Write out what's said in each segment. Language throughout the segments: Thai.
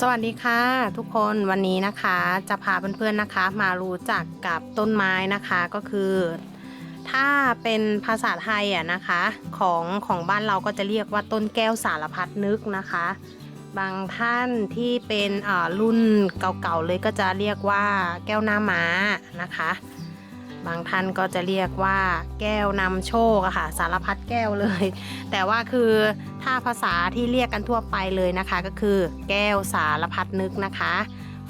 สวัสดีค่ะ ทุกคนวันนี้นะคะจะพาเพื่อนๆนะคะ มารู้จักกับต้นไม้นะคะก็คือ ถ้าเป็นภาษาไทยอะนะคะของของบ้านเราก็จะเรียกว่าต้นแก้วสารพัดนึกนะคะ บางท่านที่เป็นอ่ารุ่นเก่าๆเลยก็จะเรียกว่าแก้วหน้าม้านะคะ บางท่านก็จะเรียกว่าแก้วนำโชคอะค่ะสารพัดแก้วเลย แต่ว่าคือถ้าภาษาที่เรียกกันทั่วไปเลยนะคะ ก็คือแก้วสารพัดนึกนะคะ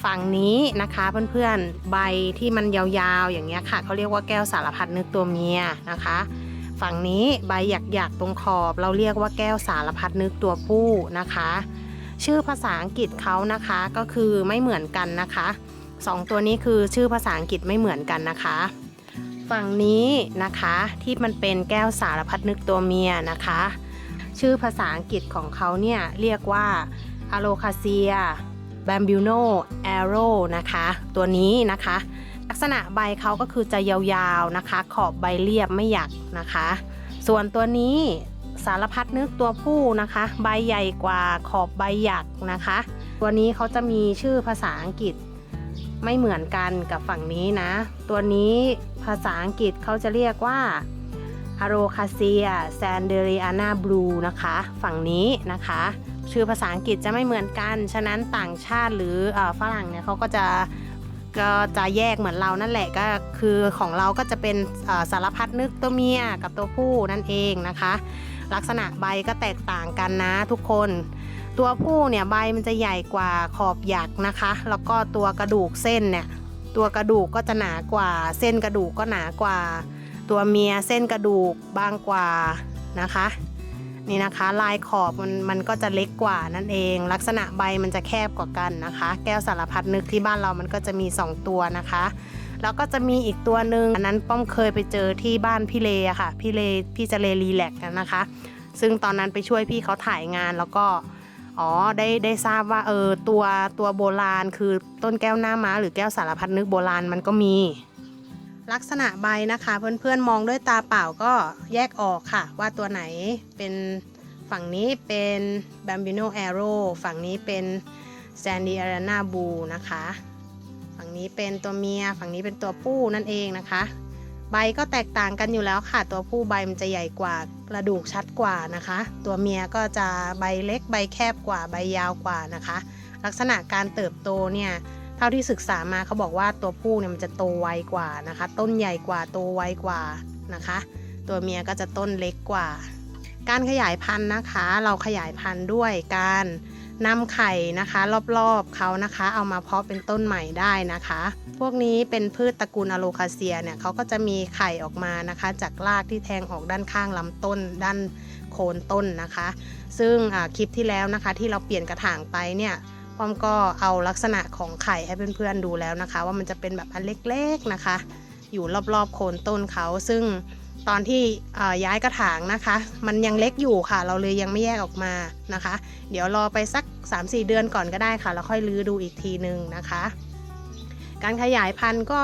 ฝั่งนี้นะคะเพื่อนๆใบที่มันยาวๆอย่างเงี้ยค่ะเขาเรียกว่าแก้วสารพัดนึกตัวเมียนะคะ ฝั่งนี้ใบหยักๆตรงขอบเราเรียกว่าแก้วสารพัดนึกตัวผู้นะคะ ชื่อภาษาอังกฤษเขานะคะก็คือไม่เหมือนกันนะคะสองตัวนี้คือชื่อภาษาอังกฤษไม่เหมือนกันนะคะ ฝั่งนี้นะคะที่มันเป็นแก้วสารพัดนึกตัวเมียนะคะ ชื่อภาษาอังกฤษของเขาเนี่ยเรียกว่า a l o c a c i a b a m b u n o arrow นะคะ ตัวนี้นะคะ ลักษณะใบเขาก็คือจะยาวๆนะคะ ขอบใบเรียบไม่หยักนะคะ ส่วนตัวนี้สารพัดนึกตัวผู้นะคะ ใบใหญ่กว่าขอบใบหยักนะคะ ตัวนี้เขาจะมีชื่อภาษาอังกฤษไม่เหมือนกันกับฝั่งนี้นะ ตัวนี้ ภาษาอังกฤษเขาจะเรียกว่า a r o c a c i a s a n d e r i a n a blue นะคะ ฝั่งนี้นะคะ ชื่อภาษาอังกฤษจะไม่เหมือนกัน ฉะนั้นต่างชาติหรือฝรั่งเนี่ยเขาก็จะก็จะแยกเหมือนเรานั่นแหละก็คือของเราก็จะเป็นสารพัดนึกตัวเมียกับตัวผู้นั่นเองนะคะ ลักษณะใบก็แตกต่างกันนะทุกคน ตัวผู้เนี่ยใบมันจะใหญ่กว่าขอบหยักนะคะ แล้วก็ตัวกระดูกเส้นเนี่ย ตัวกระดูกก็จะหนากว่า เส้นกระดูกก็หนากว่า ตัวเมียเส้นกระดูกบางกว่านะคะ นี่นะคะลายขอบมันมันก็จะเล็กกว่านั่นเอง ลักษณะใบมันจะแคบกว่ากันนะคะ แก้วสารพัดนึกที่บ้านเรามันก็จะมี 2 ตัวนะคะแล้วก็จะมีอีกตัวหนึ่งอันนั้นป้อมเคยไปเจอที่บ้านพี่เลอะค่ะพี่เลพี่จะเลรีแลกกันนะคะ ซึ่งตอนนั้นไปช่วยพี่เขาถ่ายงานแล้วก็ อ๋อได้ได้ทราบว่าเออตัวตัวโบราณคือต้นแก้วหน้าม้า หรือแก้วสารพัดนึกโบราณมันก็มี ลักษณะใบนะคะ เพื่อนๆมองด้วยตาเปล่าก็แยกออกค่ะ ว่าตัวไหนเป็นฝั่งนี้เป็น Bambino Arrow ฝั่งนี้เป็น Sandy Arana Blue นะคะ ฝั่งนี้เป็นตัวเมีย ฝั่งนี้เป็นตัวผู้นั่นเองนะคะ ใบก็แตกต่างกันอยู่แล้วค่ะ ตัวผู้ใบมันจะใหญ่กว่า กระดูกชัดกว่านะคะ ตัวเมียก็จะใบเล็กใบแคบกว่าใบยาวกว่านะคะ ลักษณะการเติบโตเนี่ยเท่าที่ศึกษามาเขาบอกว่าตัวผู้เนี่ยมันจะโตไวกว่านะคะ ต้นใหญ่กว่าโตไวกว่านะคะ ตัวเมียก็จะต้นเล็กกว่า การขยายพันธุ์นะคะ เราขยายพันธุ์ด้วยการ นำไข่นะคะ รอบๆเขานะคะ เอามาเพาะเป็นต้นใหม่ได้นะคะ พวกนี้เป็นพืชตระกูลอะโลคาเซียเนี่ยเขาก็จะมีไข่ออกมานะคะ จากรากที่แทงออกด้านข้างลำต้น ด้านโคนต้นนะคะ ซึ่งคลิปที่แล้วนะคะ ที่เราเปลี่ยนกระถางไปเนี่ยป้อมก็เอาลักษณะของไข่ให้เพื่อนๆดูแล้วนะคะ ว่ามันจะเป็นแบบอันเล็กๆนะคะ อยู่รอบๆโคนต้นเขาซึ่ง ตอนที่ย้ายกระถางนะคะ มันยังเล็กอยู่ค่ะ เราเลยยังไม่แยกออกมานะคะ เดี๋ยวรอไปสัก 3-4 เดือนก่อนก็ได้ค่ะ แล้วค่อยลื้อดูอีกทีนึงนะคะ การขยายพันธุ์ก็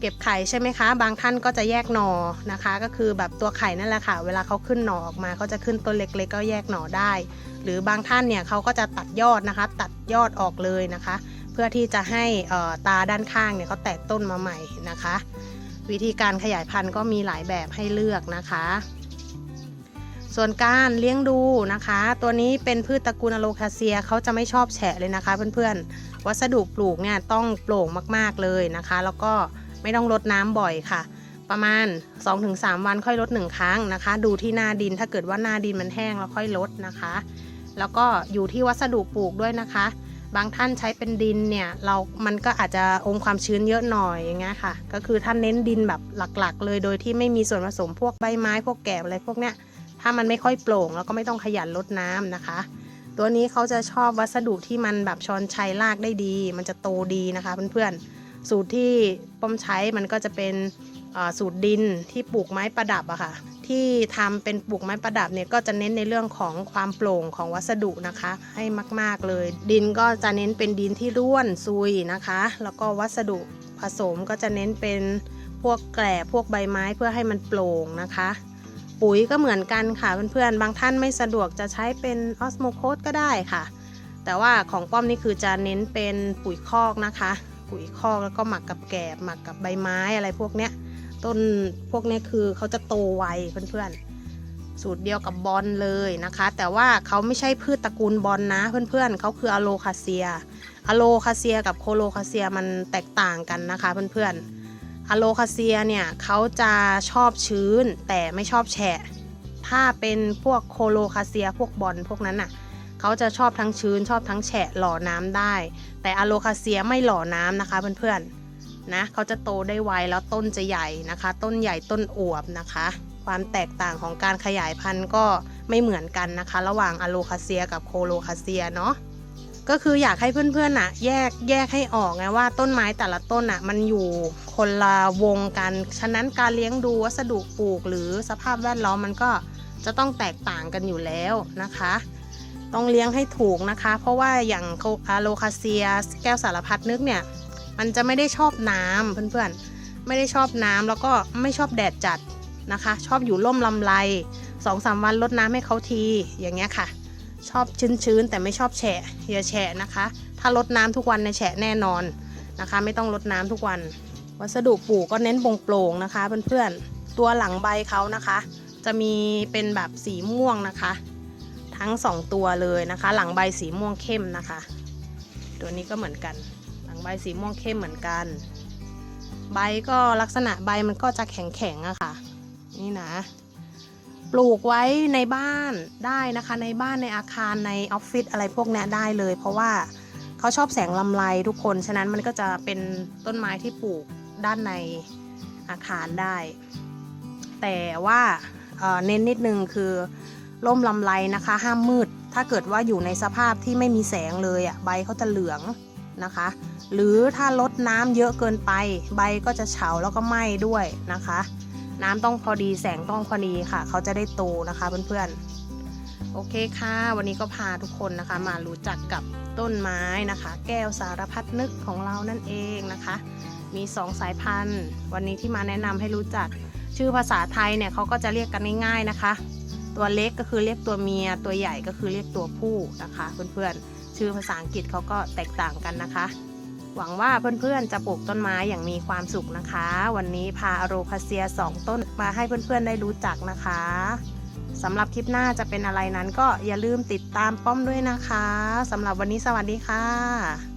เก็บไข่ใช่ไหมคะ บางท่านก็จะแยกหนอนะคะ ก็คือแบบตัวไข่นั่นแหละค่ะ เวลาเขาขึ้นหนอออกมาเขาจะขึ้นต้นเล็กๆ ก็แยกหนอได้ หรือบางท่านเนี่ยเขาก็จะตัดยอดนะคะ ตัดยอดออกเลยนะคะ เพื่อที่จะให้ตาด้านข้างเนี่ยเขาแตกต้นมาใหม่นะคะ วิธีการขยายพันธุ์ก็มีหลายแบบให้เลือกนะคะ ส่วนการเลี้ยงดูนะคะ ตัวนี้เป็นพืชตระกูลอะโลคาเซียเขาจะไม่ชอบแฉะเลยนะคะ เพื่อนๆ วัสดุปลูกเนี่ยต้องโปร่งมากๆเลยนะคะ แล้วก็ไม่ต้องรดน้ำบ่อยค่ะ ประมาณ 2-3 วันค่อยลดหนึ่งครั้งนะคะ ดูที่หน้าดินถ้าเกิดว่าหน้าดินมันแห้งแล้วค่อยลดนะคะ แล้วก็อยู่ที่วัสดุปลูกด้วยนะคะ บางท่านใช้เป็นดินเนี่ยเรามันก็อาจจะองค์ความชื้นเยอะหน่อยอย่างเงี้ยค่ะ ก็คือท่านเน้นดินแบบหลักๆ เลยโดยที่ไม่มีส่วนผสมพวกใบไม้พวกแกบอะไรพวกเนี้ยถ้ามันไม่ค่อยโปร่งแล้วก็ไม่ต้องขยันลดน้ำนะคะ ตัวนี้เขาจะชอบวัสดุที่มันแบบชอนชัยรากได้ดี มันจะโตดีนะคะเพื่อนๆสูตรที่ป้อมใช้มันก็จะเป็นสูตรดินที่ปลูกไม้ประดับอะค่ะ ที่ทำเป็นปลูกไม้ประดับเนี่ยก็จะเน้นในเรื่องของความโปร่งของวัสดุนะคะ ให้มาก ๆเลย ดินก็จะเน้นเป็นดินที่ร่วนซุยนะคะ แล้วก็วัสดุผสมก็จะเน้นเป็นพวกแกลบพวกใบไม้เพื่อให้มันโปร่งนะคะ ปุ๋ยก็เหมือนกันค่ะเพื่อนๆบางท่านไม่สะดวกจะใช้เป็นออสโมโคสก็ได้ค่ะ แต่ว่าของป้อมนี่คือจะเน้นเป็นปุ๋ยคอกนะคะ ปุ๋ยคอกแล้วก็หมักกับแกบหมักกับใบไม้อะไรพวกเนี้ย ต้นพวกนี้คือเขาจะโตไวเพื่อนๆ สูตรเดียวกับบอลเลยนะคะ แต่ว่าเขาไม่ใช่พืชตระกูลบอลนะเพื่อนๆเขาคืออะโลคาเซียอะโลคาเซียกับโคโลคาเซียมันแตกต่างกันนะคะเพื่อนๆอะโลคาเซียเนี่ยเขาจะชอบชื้นแต่ไม่ชอบแฉะ ถ้าเป็นพวกโคโลคาเซียพวกบอลพวกนั้นน่ะเขาจะชอบทั้งชื้นชอบทั้งแฉะหล่อน้ำได้ แต่อะโลคาเซียไม่หล่อน้ำนะคะเพื่อนๆ นะเขาจะโตได้ไวแล้วต้นจะใหญ่นะคะ ต้นใหญ่ต้นอวบนะคะ ความแตกต่างของการขยายพันธุ์ก็ไม่เหมือนกันนะคะ ระหว่างอะโลคาเซียกับโคโลคาเซียเนาะก็คืออยากให้เพื่อนๆนะแยกแยกให้ออกไงว่าต้นไม้แต่ละต้นน่ะมันอยู่คนละวงกัน ฉะนั้นการเลี้ยงดูวัสดุปลูกหรือสภาพแวดล้อมมันก็จะต้องแตกต่างกันอยู่แล้วนะคะ ต้องเลี้ยงให้ถูกนะคะ เพราะว่าอย่างอะโลคาเซีย แก้วสารพัดนึกเนี่ย มันจะไม่ได้ชอบน้ำเพื่อนๆ ไม่ได้ชอบน้ำแล้วก็ไม่ชอบแดดจัดนะคะ ชอบอยู่ร่มลำไรสองสามวันลดน้ำให้เขาทีอย่างเงี้ยค่ะ ชอบชื้นๆ แต่ไม่ชอบแฉะอย่าแฉะนะคะ ถ้าลดน้ำทุกวันในยแฉะแน่นอนนะคะ ไม่ต้องลดน้ำทุกวัน วัสดุปลูกก็เน้นโปร่งๆนะคะ เพื่อนๆ ตัวหลังใบเขานะคะ จะมีเป็นแบบสีม่วงนะคะ ทั้งสองตัวเลยนะคะ หลังใบสีม่วงเข้มนะคะ ตัวนี้ก็เหมือนกัน ใบสีม่วงเข้มเหมือนกัน ใบก็ลักษณะใบมันก็จะแข็งๆอะค่ะ นี่นะ ปลูกไว้ในบ้านได้นะคะ ในบ้านในอาคารในออฟฟิศอะไรพวกนี้ได้เลย เพราะว่าเขาชอบแสงลำไรทุกคน ฉะนั้นมันก็จะเป็นต้นไม้ที่ปลูกด้านในอาคารได้ แต่ว่าเเน้นนิดนึงคือร่มลำไรนะคะ ห้ามมืด ถ้าเกิดว่าอยู่ในสภาพที่ไม่มีแสงเลยอะ่ะใบเขาจะเหลือง นะคะ หรือถ้าลดน้ำเยอะเกินไป ใบก็จะเฉาแล้วก็ไหม้ด้วยนะคะ น้ำต้องพอดีแสงต้องพอดีค่ะ เขาจะได้โตนะคะเพื่อนๆ โอเคค่ะ วันนี้ก็พาทุกคนนะคะ มารู้จักกับต้นไม้นะคะ แก้วสารพัดนึกของเรานั่นเองนะคะ มีสองสายพันธุ์ วันนี้ที่มาแนะนำให้รู้จักชื่อภาษาไทยเนี่ยเขาก็จะเรียกกันง่ายๆนะคะ ตัวเล็กก็คือเรียกตัวเมีย ตัวใหญ่ก็คือเรียกตัวผู้นะคะเพื่อนๆ ชื่อภาษาอังกฤษเขาก็แตกต่างกันนะคะ หวังว่าเพื่อนๆจะปลูกต้นไม้อย่างมีความสุขนะคะ วันนี้พาอโรคาเซีย 2 ต้นมาให้เพื่อนๆได้รู้จักนะคะสำหรับคลิปหน้าจะเป็นอะไรนั้นก็อย่าลืมติดตามป้อมด้วยนะคะสำหรับวันนี้สวัสดีค่ะ